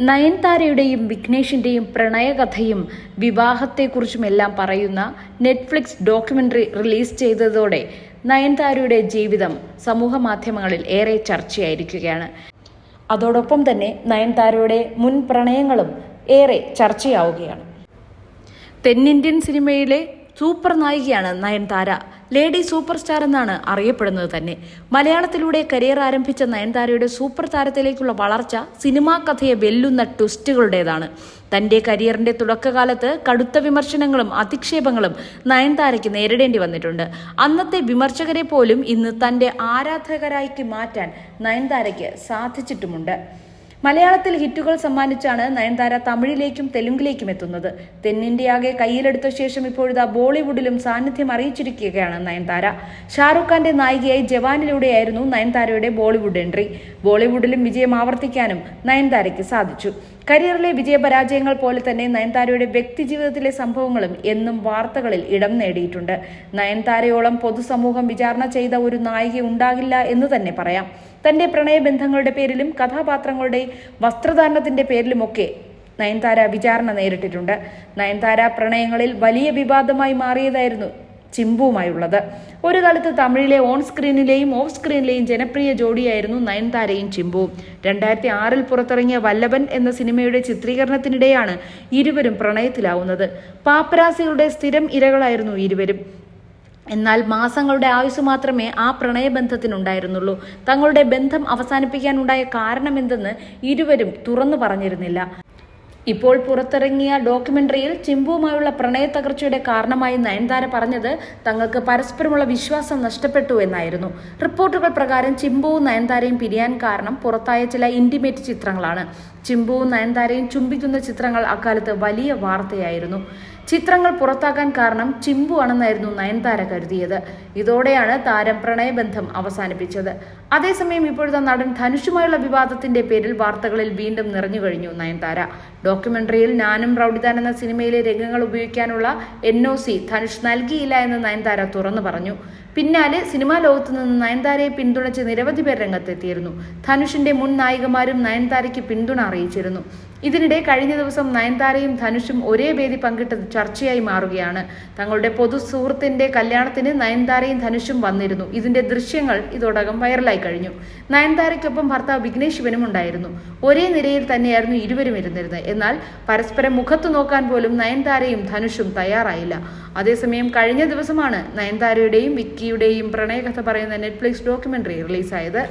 നയൻതാരയുടെയും വിഘ്നേഷിന്റെയും പ്രണയകഥയും വിവാഹത്തെക്കുറിച്ചുമെല്ലാം പറയുന്ന Netflix documentary release ചെയ്തതോടെ നയൻതാരയുടെ ജീവിതം സമൂഹ മാധ്യമങ്ങളിൽ ഏറെ ചർച്ചയായിരിക്കുകയാണ്. അതോടൊപ്പം തന്നെ നയൻതാരയുടെ മുൻ പ്രണയങ്ങളും ഏറെ ചർച്ചയാവുകയാണ്. തെന്നിന്ത്യൻ സിനിമയിലെ സൂപ്പർ നായികയാണ് നയൻതാര. ലേഡി സൂപ്പർ സ്റ്റാർ എന്നാണ് അറിയപ്പെടുന്നത് തന്നെ. മലയാളത്തിലൂടെ കരിയർ ആരംഭിച്ച നയൻതാരയുടെ സൂപ്പർ താരത്തിലേക്കുള്ള വളർച്ച സിനിമാ കഥയെ വെല്ലുന്ന ട്വിസ്റ്റുകളുടേതാണ്. തന്റെ കരിയറിന്റെ തുടക്കകാലത്ത് കടുത്ത വിമർശനങ്ങളും അധിക്ഷേപങ്ങളും നയൻതാരയ്ക്ക് നേരിടേണ്ടി വന്നിട്ടുണ്ട്. അന്നത്തെ വിമർശകരെ പോലും ഇന്ന് തന്റെ ആരാധകരായി മാറ്റാൻ നയൻതാരയ്ക്ക് സാധിച്ചിട്ടുമുണ്ട്. മലയാളത്തിൽ ഹിറ്റുകൾ സമ്മാനിച്ചാണ് നയൻതാര തമിഴിലേക്കും തെലുങ്കിലേക്കും എത്തുന്നത്. തെന്നിന്ത്യയാകെ കയ്യിലെടുത്ത ശേഷം ഇപ്പോഴിതാ ബോളിവുഡിലും സാന്നിധ്യം അറിയിച്ചിരിക്കുകയാണ് നയൻതാര. ഷാറുഖ് ഖാന്റെ നായികയായി ജവാനിലൂടെയായിരുന്നു നയൻതാരയുടെ ബോളിവുഡ് എൻട്രി. ബോളിവുഡിലും വിജയം ആവർത്തിക്കാനും നയൻതാരയ്ക്ക് സാധിച്ചു. കരിയറിലെ വിജയപരാജയങ്ങൾ പോലെ തന്നെ നയൻതാരയുടെ വ്യക്തിജീവിതത്തിലെ സംഭവങ്ങളും എന്നും വാർത്തകളിൽ ഇടം നേടിയിട്ടുണ്ട്. നയൻതാരയോളം പൊതുസമൂഹം വിചാരണ ചെയ്ത ഒരു നായിക ഉണ്ടാകില്ല എന്ന് തന്നെ പറയാം. തന്റെ പ്രണയബന്ധങ്ങളുടെ പേരിലും കഥാപാത്രങ്ങളുടെ വസ്ത്രധാരണത്തിന്റെ പേരിലുമൊക്കെ നയൻതാര വിചാരണ നേരിട്ടിട്ടുണ്ട്. നയൻതാര പ്രണയങ്ങളിൽ വലിയ വിവാദമായി മാറിയതായിരുന്നു ചിമ്പുവുമായുള്ളത്. ഒരു കാലത്ത് തമിഴിലെ ഓൺ സ്ക്രീനിലെയും ഓഫ് സ്ക്രീനിലെയും ജനപ്രിയ ജോഡിയായിരുന്നു നയൻതാരയും ചിമ്പുവും. രണ്ടായിരത്തി ആറിൽ പുറത്തിറങ്ങിയ വല്ലഭൻ എന്ന സിനിമയുടെ ചിത്രീകരണത്തിനിടെയാണ് ഇരുവരും പ്രണയത്തിലാവുന്നത്. പാപ്പരാസികളുടെ സ്ഥിരം ഇരകളായിരുന്നു ഇരുവരും. എന്നാൽ മാസങ്ങളുടെ ആയുസ് മാത്രമേ ആ പ്രണയബന്ധത്തിനുണ്ടായിരുന്നുള്ളൂ. തങ്ങളുടെ ബന്ധം അവസാനിപ്പിക്കാനുണ്ടായ കാരണമെന്തെന്ന് ഇരുവരും തുറന്നു പറഞ്ഞിരുന്നില്ല. ഇപ്പോൾ പുറത്തിറങ്ങിയ ഡോക്യുമെന്ററിയിൽ ചിമ്പുവുമായുള്ള പ്രണയ തകർച്ചയുടെ കാരണമായി നയൻതാര പറഞ്ഞത് തങ്ങൾക്ക് പരസ്പരമുള്ള വിശ്വാസം നഷ്ടപ്പെട്ടു എന്നായിരുന്നു. റിപ്പോർട്ടുകൾ പ്രകാരം ചിമ്പുവും നയൻതാരയും പിരിയാൻ കാരണം പുറത്തായ ചില ഇന്റിമേറ്റ് ചിത്രങ്ങളാണ്. ചിമ്പുവും നയൻതാരയും ചുംബിക്കുന്ന ചിത്രങ്ങൾ അക്കാലത്ത് വലിയ വാർത്തയായിരുന്നു. ചിത്രങ്ങൾ പുറത്താക്കാൻ കാരണം ചിമ്പു ആണെന്നായിരുന്നു നയൻതാര കരുതിയത്. ഇതോടെയാണ് താരം പ്രണയബന്ധം അവസാനിപ്പിച്ചത്. അതേസമയം ഇപ്പോഴത്തെ നടൻ ധനുഷുമായുള്ള വിവാദത്തിന്റെ പേരിൽ വാർത്തകളിൽ വീണ്ടും നിറഞ്ഞു കഴിഞ്ഞു നയൻതാര. ഡോക്യുമെന്ററിയിൽ ഞാനും പ്രൗഢിതാൻ എന്ന സിനിമയിലെ രംഗങ്ങൾ ഉപയോഗിക്കാനുള്ള എൻ ഒ സി ധനുഷ് നൽകിയില്ല എന്ന് നയൻതാര തുറന്നു പറഞ്ഞു. പിന്നാലെ സിനിമാ ലോകത്തു നിന്ന് നയൻതാരയെ പിന്തുണച്ച് നിരവധി പേർ രംഗത്തെത്തിയിരുന്നു. ധനുഷിന്റെ മുൻ നായികമാരും നയൻതാരയ്ക്ക് പിന്തുണ അറിയിച്ചിരുന്നു. ഇതിനിടെ കഴിഞ്ഞ ദിവസം നയൻതാരയും ധനുഷും ഒരേ വേദി പങ്കിട്ടത് ചർച്ചയായി മാറുകയാണ്. തങ്ങളുടെ പൊതു സുഹൃത്തിന്റെ കല്യാണത്തിന് നയൻതാരയും ധനുഷും വന്നിരുന്നു. ഇതിന്റെ ദൃശ്യങ്ങൾ ഇതോടകം വൈറലായി കഴിഞ്ഞു. നയൻതാരയ്ക്കൊപ്പം ഭർത്താവ് വിഘ്നേഷ് ശിവനും ഉണ്ടായിരുന്നു. ഒരേ നിരയിൽ തന്നെയായിരുന്നു ഇരുവരും ഇരുന്നിരുന്നത്. എന്നാൽ പരസ്പരം മുഖത്തു നോക്കാൻ പോലും നയൻതാരയും ധനുഷും തയ്യാറായില്ല. അതേസമയം കഴിഞ്ഞ ദിവസമാണ് നയൻതാരയുടെയും വിക്കിയുടെയും പ്രണയകഥ പറയുന്ന നെറ്റ്ഫ്ലിക്സ് ഡോക്യുമെന്ററി റിലീസായത്.